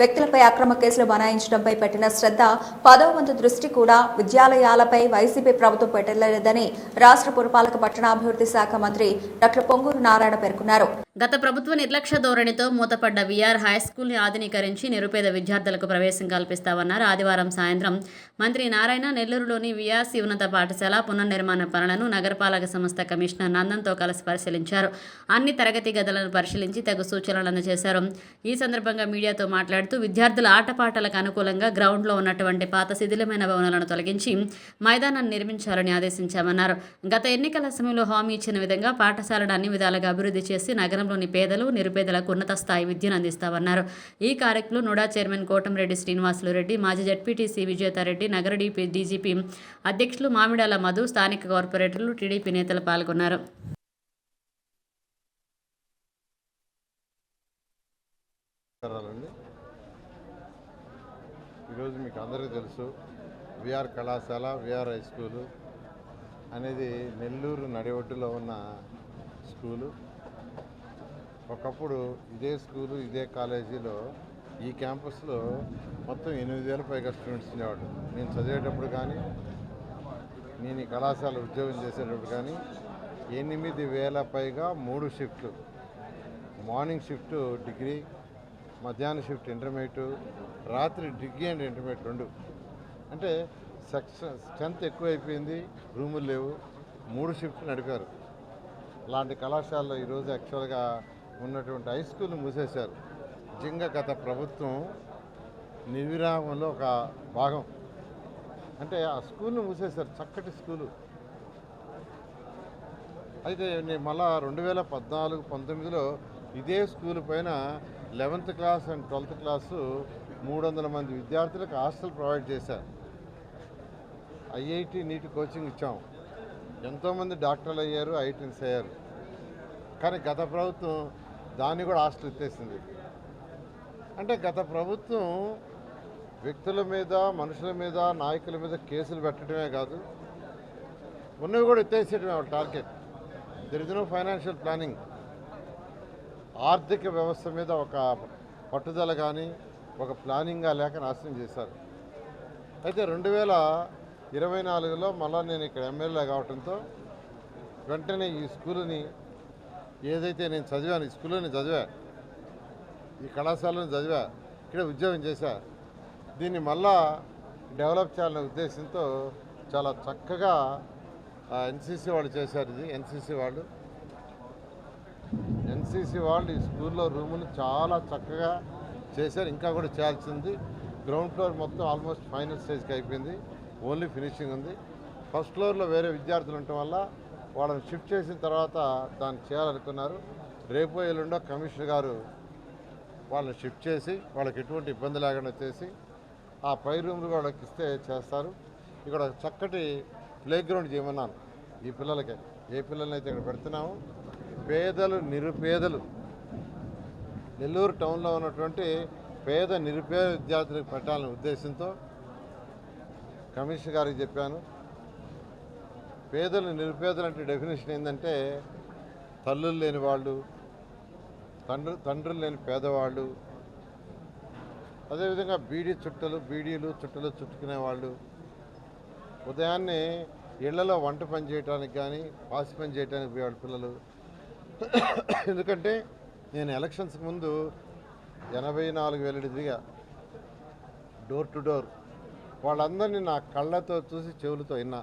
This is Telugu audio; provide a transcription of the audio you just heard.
వ్యక్తులపై అక్రమ కేసులు బనాయించడంపై పెట్టిన శ్రద్ధ పదవ వంతు దృష్టి కూడా విద్యాలయాలపై వైసీపీ ప్రభుత్వం పెట్టలేదని రాష్ట్ర పురపాలక పట్టణాభివృద్ధి శాఖ మంత్రి డాక్టర్ పొంగూరు నారాయణ పేర్కొన్నారు. గత ప్రభుత్వ నిర్లక్ష్య ధోరణితో మూతపడ్డ విఆర్ హై స్కూల్ని ఆధునీకరించి నిరుపేద విద్యార్థులకు ప్రవేశం కల్పిస్తామన్నారు. ఆదివారం సాయంత్రం మంత్రి నారాయణ నెల్లూరులోని విఆర్సి ఉన్నత పాఠశాల పునర్నిర్మాణ పనులను నగరపాలక సంస్థ కమిషనర్ నందన్తో కలిసి పరిశీలించారు. అన్ని తరగతి గదులను పరిశీలించి తగు సూచనలు అందజేశారు. ఈ సందర్భంగా మీడియాతో మాట్లాడుతూ విద్యార్థుల ఆటపాటలకు అనుకూలంగా గ్రౌండ్లో ఉన్నటువంటి పాత శిథిలమైన భవనాలను తొలగించి మైదానాన్ని నిర్మించాలని ఆదేశించామన్నారు. గత ఎన్నికల సమయంలో హామీ ఇచ్చిన విధంగా పాఠశాలను అన్ని విధాలుగా అభివృద్ధి చేసి నగరం నగరంలోని పేదలు నిరుపేదలకు ఉన్నత స్థాయి విద్యను అందిస్తామన్నారు. ఈ కార్యక్రమంలో నోడా చైర్మన్ కోటంరెడ్డి శ్రీనివాసులు రెడ్డి మాజీ జడ్పీటీసీ విజేతారెడ్డి నగర డీపీ డీజీపీ అధ్యక్షులు మామిడాల మధు స్థానిక కార్పొరేటర్లు టీడీపీ నేతలు పాల్గొన్నారు. ఈరోజు మీకు అందరికీ తెలుసు విఆర్ కళాశాల విఆర్ హై స్కూలు అనేది నెల్లూరు నడిఒడ్డులో ఉన్న స్కూలు. ఒకప్పుడు ఇదే స్కూలు ఇదే కాలేజీలో ఈ క్యాంపస్లో మొత్తం ఎనిమిది వేల పైగా స్టూడెంట్స్ ఉండేవాడు నేను చదివేటప్పుడు కానీ నేను ఈ కళాశాల ఉద్యోగం చేసేటప్పుడు కానీ ఎనిమిది వేల పైగా మూడు షిఫ్ట్లు. మార్నింగ్ షిఫ్ట్ డిగ్రీ మధ్యాహ్నం షిఫ్ట్ ఇంటర్మీడియట్ రాత్రి డిగ్రీ అండ్ ఇంటర్మీడియట్ రెండు. అంటే సెక్షన్ స్ట్రెంత్ ఎక్కువైపోయింది రూములు లేవు మూడు షిఫ్ట్లు నడిపారు. అలాంటి కళాశాలలో ఈరోజు యాక్చువల్గా ఉన్నటువంటి హై స్కూల్ మూసేశారు. నిజంగా గత ప్రభుత్వం నివిరామంలో ఒక భాగం. అంటే ఆ స్కూల్ను మూసేశారు చక్కటి స్కూలు అయితే నేను మళ్ళా రెండు వేల పద్నాలుగు పంతొమ్మిదిలో ఇదే స్కూల్ పైన eleventh class and twelfth class మూడు వందల మంది విద్యార్థులకు హాస్టల్ ప్రొవైడ్ చేశారు. ఐఐటి నీట్ కోచింగ్ ఇచ్చాం. ఎంతోమంది డాక్టర్లు అయ్యారు ఐఐటీన్స్ అయ్యారు కానీ గత ప్రభుత్వం దాన్ని కూడా హాస్టల్ ఎత్తేసింది అంటే గత ప్రభుత్వం వ్యక్తుల మీద మనుషుల మీద నాయకుల మీద కేసులు పెట్టడమే కాదు ఉన్నవి కూడా ఎత్తేసేయడమే వాళ్ళ target. There is no financial planning ఆర్థిక వ్యవస్థ మీద ఒక పట్టుదల కానీ ఒక ప్లానింగ్గా లేక నాశనం చేశారు. అయితే రెండు వేల ఇరవై నాలుగులో మళ్ళా నేను ఇక్కడ ఎమ్మెల్యే కావడంతో వెంటనే ఈ స్కూల్ని ఏదైతే నేను చదివాను ఈ స్కూల్లో నేను చదివా ఈ కళాశాలను చదివా ఇక్కడ ఉద్యోగం చేశా దీన్ని మళ్ళా డెవలప్ చేయాలనే ఉద్దేశంతో చాలా చక్కగా ఎన్సీసీ వాళ్ళు చేశారు ఇది ఎన్సీసీ వాళ్ళు. ఎన్సీసీ వాళ్ళు ఈ స్కూల్లో రూములు చాలా చక్కగా చేశారు ఇంకా కూడా చేయాల్సింది. గ్రౌండ్ ఫ్లోర్ మొత్తం ఆల్మోస్ట్ ఫైనల్ స్టేజ్కి అయిపోయింది ఓన్లీ ఫినిషింగ్ ఉంది. ఫస్ట్ ఫ్లోర్లో వేరే విద్యార్థులు ఉండటం వల్ల వాళ్ళని షిఫ్ట్ చేసిన తర్వాత దాన్ని చేయాలనుకున్నారు. రేపు ఎల్లుండో కమిషనర్ గారు వాళ్ళని షిఫ్ట్ చేసి వాళ్ళకి ఎటువంటి ఇబ్బంది లేకుండా చేసి ఆ పై రూమ్లు వాళ్ళకి ఇస్తే చేస్తారు. ఇక్కడ చక్కటి ప్లే గ్రౌండ్ చేయమన్నాను ఈ పిల్లలకి. ఏ పిల్లలనైతే ఇక్కడ పెడుతున్నామో పేదలు నిరుపేదలు. నెల్లూరు టౌన్లో ఉన్నటువంటి పేద నిరుపేద విద్యార్థులకు పెట్టాలనే ఉద్దేశంతో కమిషనర్ గారికి చెప్పాను. పేదలు నిరుపేదలు అంటే డెఫినేషన్ ఏంటంటే తల్లులు లేని వాళ్ళు తండ్రి తండ్రులు లేని పేదవాళ్ళు అదేవిధంగా బీడీ చుట్టలు బీడీలు చుట్టలు చుట్టుకునే వాళ్ళు ఉదయాన్నే ఇళ్ళలో వంట పని చేయడానికి కానీ పాసి పని చేయడానికి పోయేవాళ్ళు పిల్లలు. ఎందుకంటే నేను ఎలక్షన్స్కి ముందు ఎనభై నాలుగు వేల డోర్ టు డోర్ వాళ్ళందరినీ నా కళ్ళతో చూసి చెవులతో విన్నా.